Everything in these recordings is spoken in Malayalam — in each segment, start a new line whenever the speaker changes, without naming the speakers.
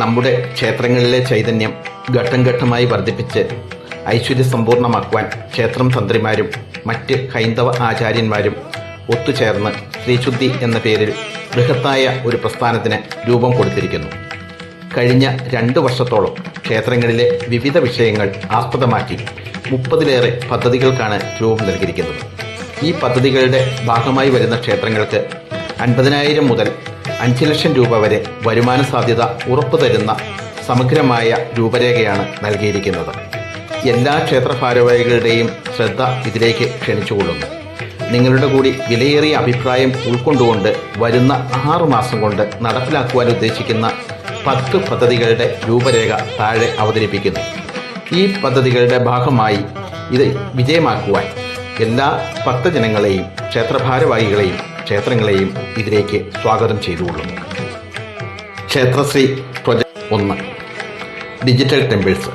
നമ്മുടെ ക്ഷേത്രങ്ങളിലെ ചൈതന്യം ഘട്ടം ഘട്ടമായി വർദ്ധിപ്പിച്ച് ഐശ്വര്യ സമ്പൂർണമാക്കുവാൻ ക്ഷേത്രം തന്ത്രിമാരും മറ്റ് ഹൈന്ദവ ആചാര്യന്മാരും ഒത്തുചേർന്ന് ശ്രീശുദ്ധി എന്ന പേരിൽ ബൃഹത്തായ ഒരു പ്രസ്ഥാനത്തിന് രൂപം കൊടുത്തിരിക്കുന്നു. കഴിഞ്ഞ രണ്ട് വർഷത്തോളം ക്ഷേത്രങ്ങളിലെ വിവിധ വിഷയങ്ങൾ ആസ്പദമാക്കി മുപ്പതിലേറെ പദ്ധതികൾക്കാണ് രൂപം നൽകിയിരിക്കുന്നത്. ഈ പദ്ധതികളുടെ ഭാഗമായി വരുന്ന ക്ഷേത്രങ്ങൾക്ക് അൻപതിനായിരം മുതൽ അഞ്ച് ലക്ഷം രൂപ വരെ വരുമാന സാധ്യത ഉറപ്പു തരുന്ന സമഗ്രമായ രൂപരേഖയാണ് നൽകിയിരിക്കുന്നത്. എല്ലാ ക്ഷേത്ര ഭാരവാഹികളുടെയും ശ്രദ്ധ ഇതിലേക്ക് ക്ഷണിച്ചുകൊള്ളുന്നു. നിങ്ങളുടെ കൂടി വിലയേറിയ അഭിപ്രായം ഉൾക്കൊണ്ടുകൊണ്ട് വരുന്ന ആറു മാസം കൊണ്ട് നടപ്പിലാക്കുവാൻ ഉദ്ദേശിക്കുന്ന പത്ത് പദ്ധതികളുടെ രൂപരേഖ താഴെ അവതരിപ്പിക്കുന്നു. ഈ പദ്ധതികളുടെ ഭാഗമായി ഇത് വിജയമാക്കുവാൻ എല്ലാ ഭക്തജനങ്ങളെയും ക്ഷേത്രഭാരവാഹികളെയും ക്ഷേത്രങ്ങളെയും ഇതിലേക്ക് സ്വാഗതം ചെയ്തുകൊള്ളുന്നു. ക്ഷേത്രശ്രീ പ്രൊജക്ട് ഒന്ന്. ഡിജിറ്റൽ ടെമ്പിൾസ്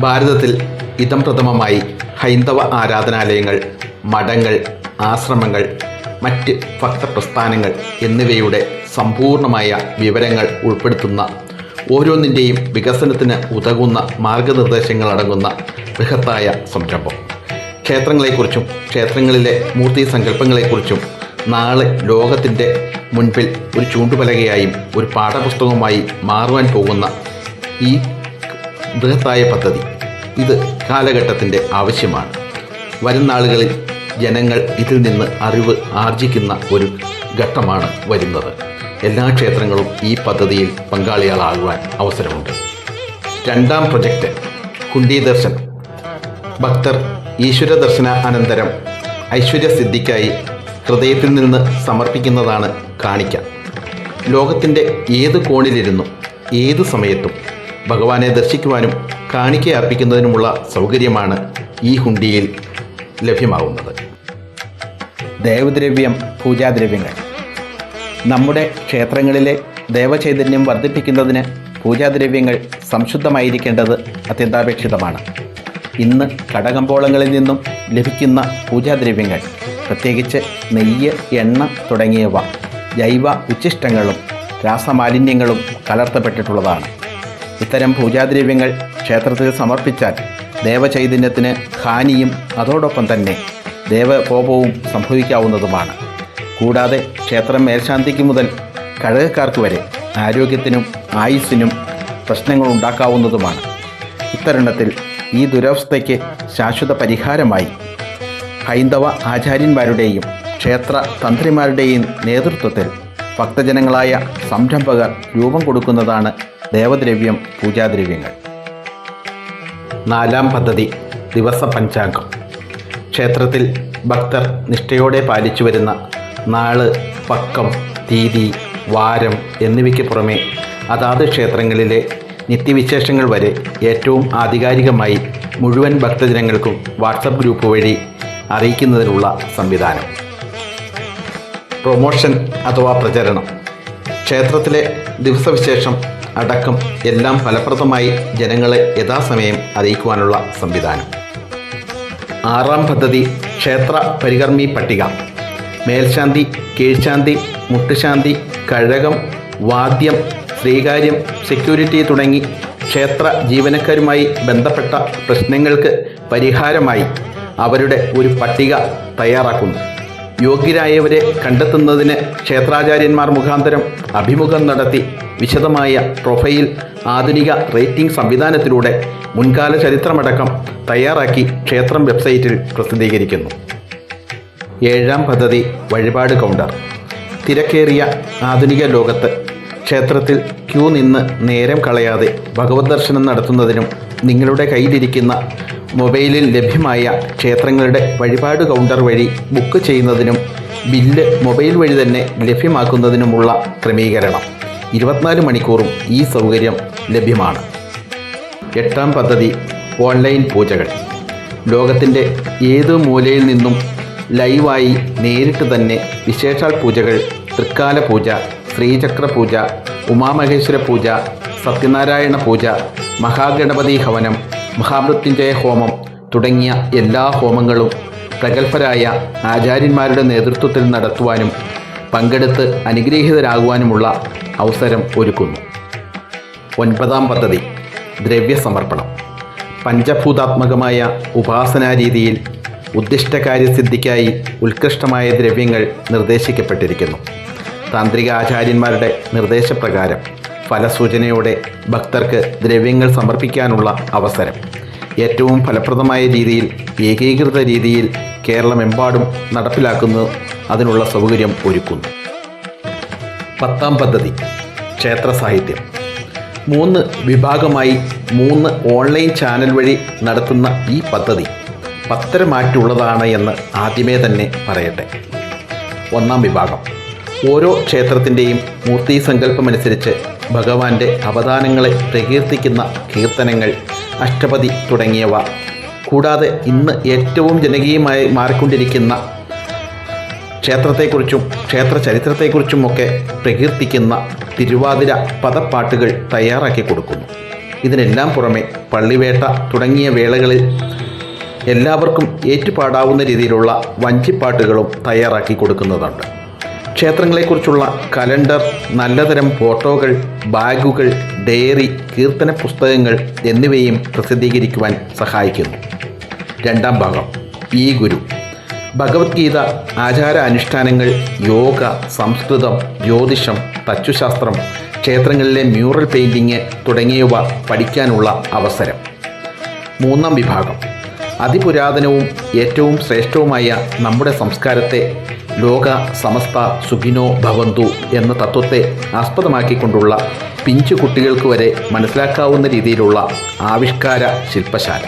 ഭാരതത്തിൽ ഇതം പ്രഥമമായി ഹൈന്ദവ ആരാധനാലയങ്ങൾ മഠങ്ങൾ ആശ്രമങ്ങൾ മറ്റ് ഭക്തപ്രസ്ഥാനങ്ങൾ എന്നിവയുടെ സമ്പൂർണമായ വിവരങ്ങൾ ഉൾപ്പെടുത്തുന്ന ഓരോന്നിന്റെയും വികസനത്തിന് ഉതകുന്ന മാർഗനിർദ്ദേശങ്ങൾ അടങ്ങുന്ന ബൃഹത്തായ സംരംഭം. ക്ഷേത്രങ്ങളെക്കുറിച്ചും ക്ഷേത്രങ്ങളിലെ മൂർത്തി സങ്കല്പങ്ങളെക്കുറിച്ചും നാളെ ലോകത്തിന്റെ മുൻപിൽ ഒരു ചൂണ്ടുപലകയായും ഒരു പാഠപുസ്തകവുമായി മാറുവാൻ പോകുന്ന ഈ ബൃഹത്തായ പദ്ധതി. ഇത് കാലഘട്ടത്തിന്റെ ആവശ്യമാണ്. വരും നാളുകളിൽ ജനങ്ങൾ ഇതിൽ നിന്ന് അറിവ് ആർജിക്കുന്ന ഒരു ഘട്ടമാണ് വരുന്നത്. എല്ലാ ക്ഷേത്രങ്ങളും ഈ പദ്ധതിയിൽ പങ്കാളികളാകുവാൻ അവസരമുണ്ട്. രണ്ടാം പ്രൊജക്റ്റ് കുണ്ടി ദർശനം. ഭക്തർ ഈശ്വര ദർശന അനന്തരം ഐശ്വര്യസിദ്ധിക്കായി ഹൃദയത്തിൽ നിന്ന് സമർപ്പിക്കുന്നതാണ് കാണിക്ക. ലോകത്തിന്റെ ഏത് കോണിലിരുന്നും ഏത് സമയത്തും ഭഗവാനെ ദർശിക്കുവാനും കാണിക്ക അർപ്പിക്കുന്നതിനുമുള്ള സൗകര്യമാണ് ഈ ഹുണ്ടിയിൽ ലഭ്യമാവുന്നത്. ദേവദ്രവ്യം പൂജാദ്രവ്യങ്ങൾ. നമ്മുടെ ക്ഷേത്രങ്ങളിലെ ദേവചൈതന്യം വർദ്ധിപ്പിക്കുന്നതിന് പൂജാദ്രവ്യങ്ങൾ സംശുദ്ധമായിരിക്കേണ്ടത് അത്യന്താപേക്ഷിതമാണ്. ഇന്ന് കടകമ്പോളങ്ങളിൽ നിന്നും ലഭിക്കുന്ന പൂജാദ്രവ്യങ്ങൾ പ്രത്യേകിച്ച് നെയ്യ് എണ്ണ തുടങ്ങിയവ ജൈവ ഉച്ചിഷ്ടങ്ങളും രാസമാലിന്യങ്ങളും കലർത്തപ്പെട്ടിട്ടുള്ളതാണ്. ഇത്തരം പൂജാദ്രവ്യങ്ങൾ ക്ഷേത്രത്തിൽ സമർപ്പിച്ചാൽ ദേവചൈതന്യത്തിന് ഹാനിയും അതോടൊപ്പം തന്നെ ദേവകോപവും സംഭവിക്കാവുന്നതുമാണ്. കൂടാതെ ക്ഷേത്രം മേൽശാന്തിക്ക് മുതൽ കഴകക്കാർക്ക് വരെ ആരോഗ്യത്തിനും ആയുസ്സിനും പ്രശ്നങ്ങൾ ഉണ്ടാക്കാവുന്നതുമാണ് ഇത്തരുണത്തിൽ ഈ ദുരവസ്ഥയ്ക്ക് ശാശ്വത പരിഹാരമായി ഹൈന്ദവ ആചാര്യന്മാരുടെയും ക്ഷേത്ര തന്ത്രിമാരുടെയും നേതൃത്വത്തിൽ ഭക്തജനങ്ങളായ സംരംഭകർ രൂപം കൊടുക്കുന്നതാണ് ദേവദ്രവ്യം പൂജാദ്രവ്യങ്ങൾ. നാലാം പദ്ധതി ദിവസ പഞ്ചാംഗം. ക്ഷേത്രത്തിൽ ഭക്തർ നിഷ്ഠയോടെ പാലിച്ചു വരുന്ന നാൾ പക്കം തീതി വാരം എന്നിവയ്ക്ക് പുറമെ അതാത് ക്ഷേത്രങ്ങളിലെ നിത്യവിശേഷങ്ങൾ വരെ ഏറ്റവും ആധികാരികമായി മുഴുവൻ ഭക്തജനങ്ങൾക്കും വാട്സപ്പ് ഗ്രൂപ്പ് വഴി അറിയിക്കുന്നതിനുള്ള സംവിധാനം. പ്രൊമോഷൻ അഥവാ പ്രചരണം. ക്ഷേത്രത്തിലെ ദിവസവിശേഷം അടക്കം എല്ലാം ഫലപ്രദമായി ജനങ്ങളെ യഥാസമയം അറിയിക്കുവാനുള്ള സംവിധാനം. ആറാം പദ്ധതി ക്ഷേത്ര പരികർമ്മി പട്ടിക. മേൽശാന്തി കീഴ്ശാന്തി മുട്ടുശാന്തി കഴകം വാദ്യം ശ്രീകാര്യം സെക്യൂരിറ്റി തുടങ്ങി ക്ഷേത്ര ജീവനക്കാരുമായി ബന്ധപ്പെട്ട പ്രശ്നങ്ങൾക്ക് പരിഹാരമായി അവരുടെ ഒരു പട്ടിക തയ്യാറാക്കുന്നു. യോഗ്യരായവരെ കണ്ടെത്തുന്നതിന് ക്ഷേത്രാചാര്യന്മാർ മുഖാന്തരം അഭിമുഖം നടത്തി വിശദമായ പ്രൊഫൈൽ ആധുനിക റേറ്റിംഗ് സംവിധാനത്തിലൂടെ മുൻകാല ചരിത്രമടക്കം തയ്യാറാക്കി ക്ഷേത്രം വെബ്സൈറ്റിൽ പ്രസിദ്ധീകരിക്കുന്നു. ഏഴാം പദ്ധതി വഴിപാട് കൗണ്ടർ. തിരക്കേറിയ ആധുനിക ലോകത്ത് ക്ഷേത്രത്തിൽ ക്യൂ നിന്ന് നേരം കളയാതെ ഭഗവത് ദർശനം നടത്തുന്നതിനും നിങ്ങളുടെ കയ്യിലിരിക്കുന്ന മൊബൈലിൽ ലഭ്യമായ ക്ഷേത്രങ്ങളുടെ വഴിപാട് കൗണ്ടർ വഴി ബുക്ക് ചെയ്യുന്നതിനും ബില്ല് മൊബൈൽ വഴി തന്നെ ലഭ്യമാക്കുന്നതിനുമുള്ള ക്രമീകരണം. ഇരുപത്തിനാല് മണിക്കൂറും ഈ സൗകര്യം ലഭ്യമാണ്. എട്ടാം പദ്ധതി ഓൺലൈൻ പൂജകൾ. ലോകത്തിന്റെ ഏത് മൂലയിൽ നിന്നും ലൈവായി നേരിട്ട് തന്നെ വിശേഷാൽ പൂജകൾ തൃക്കാല പൂജ ശ്രീചക്ര പൂജ ഉമാമഹേശ്വര പൂജ സത്യനാരായണ പൂജ മഹാഗണപതി ഹവനം മഹാമൃത്യുഞ്ജയ ഹോമം തുടങ്ങിയ എല്ലാ ഹോമങ്ങളും പ്രഗത്ഭരായ ആചാര്യന്മാരുടെ നേതൃത്വത്തിൽ നടത്തുവാനും പങ്കെടുത്ത് അനുഗ്രഹീതരാകുവാനുമുള്ള അവസരം ഒരുക്കുന്നു. ഒൻപതാം പദ്ധതി ദ്രവ്യസമർപ്പണം. പഞ്ചഭൂതാത്മകമായ ഉപാസനാരീതിയിൽ ഉദ്ദിഷ്ടകാര്യസിദ്ധിക്കായി ഉത്കൃഷ്ടമായ ദ്രവ്യങ്ങൾ നിർദ്ദേശിക്കപ്പെട്ടിരിക്കുന്നു. താന്ത്രിക ആചാര്യന്മാരുടെ നിർദ്ദേശപ്രകാരം ഫലസൂചനയോടെ ഭക്തർക്ക് ദ്രവ്യങ്ങൾ സമർപ്പിക്കാനുള്ള അവസരം. ഏറ്റവും ഫലപ്രദമായ രീതിയിൽ ഏകീകൃത രീതിയിൽ കേരളമെമ്പാടും നടപ്പിലാക്കുന്നു. അതിനുള്ള സൗകര്യം ഒരുക്കുന്നു. പത്താം പദ്ധതി ക്ഷേത്ര സാഹിത്യം. മൂന്ന് വിഭാഗമായി മൂന്ന് ഓൺലൈൻ ചാനൽ വഴി നടത്തുന്ന ഈ പദ്ധതി പത്തരമാറ്റുള്ളതാണ് എന്ന് ആദ്യമേ തന്നെ പറയട്ടെ. ഒന്നാം വിഭാഗം. ഓരോ ക്ഷേത്രത്തിന്റെയും മൂർത്തി സങ്കല്പമനുസരിച്ച് ഭഗവാന്റെ അവദാനങ്ങളെ പ്രകീർത്തിക്കുന്ന കീർത്തനങ്ങൾ അഷ്ടപതി തുടങ്ങിയവ. കൂടാതെ ഇന്ന് ഏറ്റവും ജനകീയമായി മാറിക്കൊണ്ടിരിക്കുന്ന ക്ഷേത്രത്തെക്കുറിച്ചും ക്ഷേത്ര ചരിത്രത്തെക്കുറിച്ചുമൊക്കെ പ്രകീർത്തിക്കുന്ന തിരുവാതിര പദപ്പാട്ടുകൾ തയ്യാറാക്കി കൊടുക്കുന്നു. ഇതിനെല്ലാം പുറമെ പള്ളിവേട്ട തുടങ്ങിയ വേളകളിൽ എല്ലാവർക്കും ഏറ്റുപാടാവുന്ന രീതിയിലുള്ള വഞ്ചിപ്പാട്ടുകളും തയ്യാറാക്കി കൊടുക്കുന്നതുണ്ട്. ക്ഷേത്രങ്ങളെക്കുറിച്ചുള്ള കലണ്ടർ നല്ലതരം ഫോട്ടോകൾ ബാഗുകൾ ഡയറി കീർത്തന പുസ്തകങ്ങൾ എന്നിവയും പ്രസിദ്ധീകരിക്കുവാൻ സഹായിക്കുന്നു. രണ്ടാം ഭാഗം ഈ ഗുരു. ഭഗവത്ഗീത ആചാര അനുഷ്ഠാനങ്ങൾ യോഗ സംസ്കൃതം ജ്യോതിഷം തച്ചുശാസ്ത്രം ക്ഷേത്രങ്ങളിലെ മ്യൂറൽ പെയിന്റിങ് തുടങ്ങിയവ പഠിക്കാനുള്ള അവസരം. മൂന്നാം വിഭാഗം അതിപുരാതനവും ഏറ്റവും ശ്രേഷ്ഠവുമായ നമ്മുടെ സംസ്കാരത്തെ ലോക സമസ്ത സുഖിനോ ഭവന്തു എന്ന തത്വത്തെ ആസ്പദമാക്കിക്കൊണ്ടുള്ള പിഞ്ചു കുട്ടികൾക്ക് വരെ മനസ്സിലാക്കാവുന്ന രീതിയിലുള്ള ആവിഷ്കാര ശില്പശാല.